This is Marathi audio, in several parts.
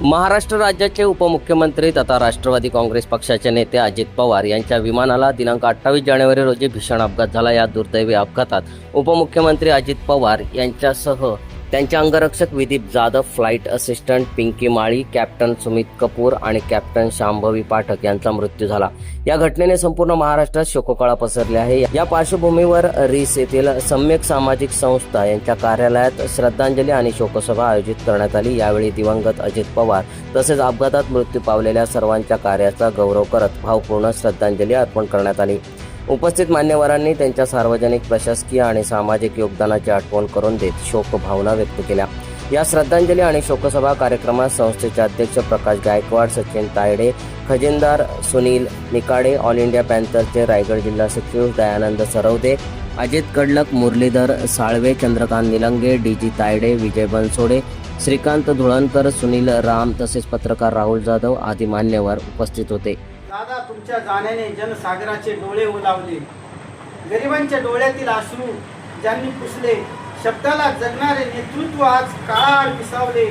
महाराष्ट्र राज्याचे उपमुख्यमंत्री तथा राष्ट्रवादी काँग्रेस पक्षाचे नेते अजित पवार यांच्या विमानाला दिनांक अठ्ठावीस जानेवारी रोजी भीषण अपघात झाला. या दुर्दैवी अपघातात उपमुख्यमंत्री अजित पवार यांच्यासह त्यांचे अंगरक्षक Vidip Jadhav flight assistant Pinky Mali captain Sumit Kapoor आणि कॅप्टन शांभवी पाठक यांचा मृत्यू झाला. या घटनेने संपूर्ण महाराष्ट्रात शोककळा पसरली आहे. या पार्श्वभूमीवर रिस येथील सम्यक सामाजिक संस्था यांच्या कार्यालयात श्रद्धांजली आणि शोकसभा आयोजित करण्यात आली. यावेळी दिवंगत अजित पवार तसेच अपघातात मृत्यू पावलेल्या सर्वांच्या कार्याचा गौरव करत भावपूर्ण श्रद्धांजली अर्पण करण्यात आली. उपस्थित मान्यवरांनी त्यांच्या सार्वजनिक प्रशासकीय आणि सामाजिक योगदानाची आठवण करून देत शोक भावना व्यक्त केल्या. या श्रद्धांजली आणि शोकसभा कार्यक्रमात संस्थेचे अध्यक्ष प्रकाश गायकवाड सचिन तायडे खजिनदार सुनील निकाडे ऑल इंडिया पॅन्थरचे रायगड जिल्हा सचिव दयानंद सरवदे अजित कडलक मुरलीधर साळवे चंद्रकांत निलंगे डी जी तायडे विजय बनसोडे श्रीकांत धुळणकर सुनील राम तसेच पत्रकार राहुल जाधव आदी मान्यवर उपस्थित होते. दादा तुमच्या जाण्याने जनसागराचे डोळे ओलावले. गरिबांच्या डोळ्यातील अश्रू ज्यांनी पुसले शब्दाला जगणारे नेतृत्व आज काळाआड विसावले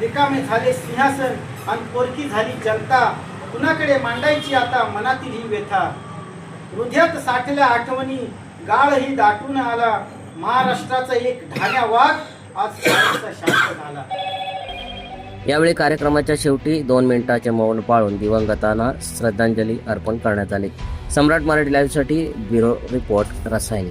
रिकामे झाले सिंहासन आणि पोरकी झाली जनता. कुणाकडे मांडायची आता मनातील ही व्यथा? हृदयात साठल्या आठवणी गाळही दाटून आला. महाराष्ट्राचा एक ढाण्या वाघ आज शांत झाला. यावेळी कार्यक्रमाच्या शेवटी दोन मिनिटाचे मौन पाळून दिवंगतांना श्रद्धांजली अर्पण करण्यात आली. सम्राट मराठी लाईव्हसाठी ब्युरो रिपोर्ट रसायनी.